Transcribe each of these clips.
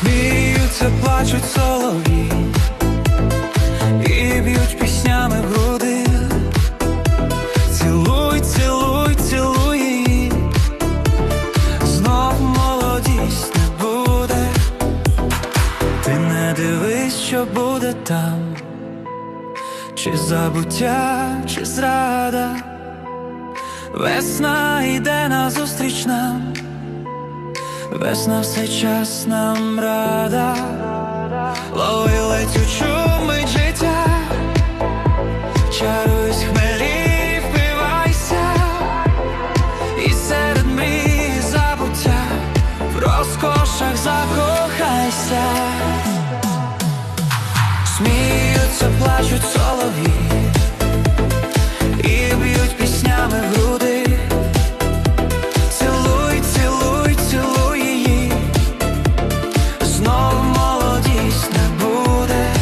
Сміються, плачуть солові що буде там, чи забуття, чи зрада. Весна йде назустріч нам. Весна все час нам рада, лови летючу мить життя, чаруюсь хмелі, впивайся, і серед мрій забуття, в розкошах закохайся, сміються, плачуть солові, і б'ють піснями в груди. Цілуй, цілуй, цілуй її, знов молодість не буде.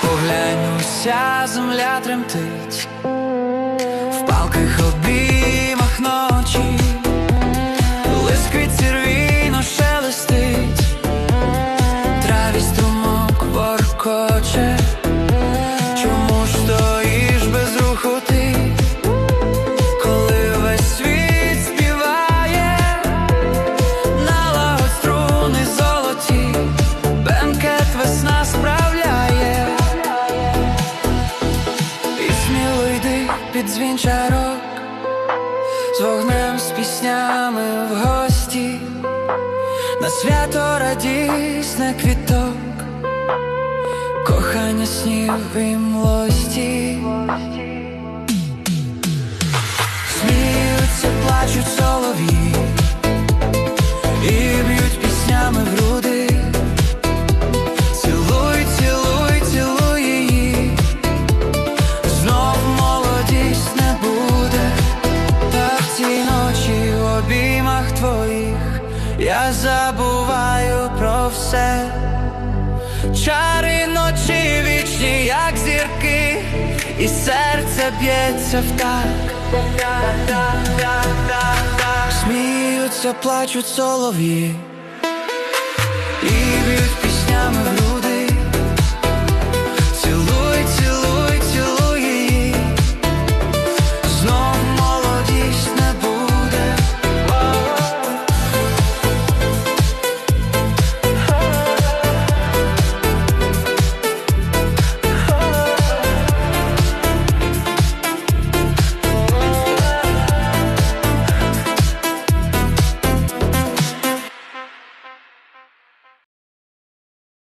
Поглянь, уся земля тремтить, під дзвінчарок, з вогнем, з піснями в гості, на свято радісне квіток, кохання снів і млості. Сміються, плачуть солові твоїх я забуваю про все. Чари ночі вічні, як зірки, і серце б'ється в так. Сміються, плачуть солов'ї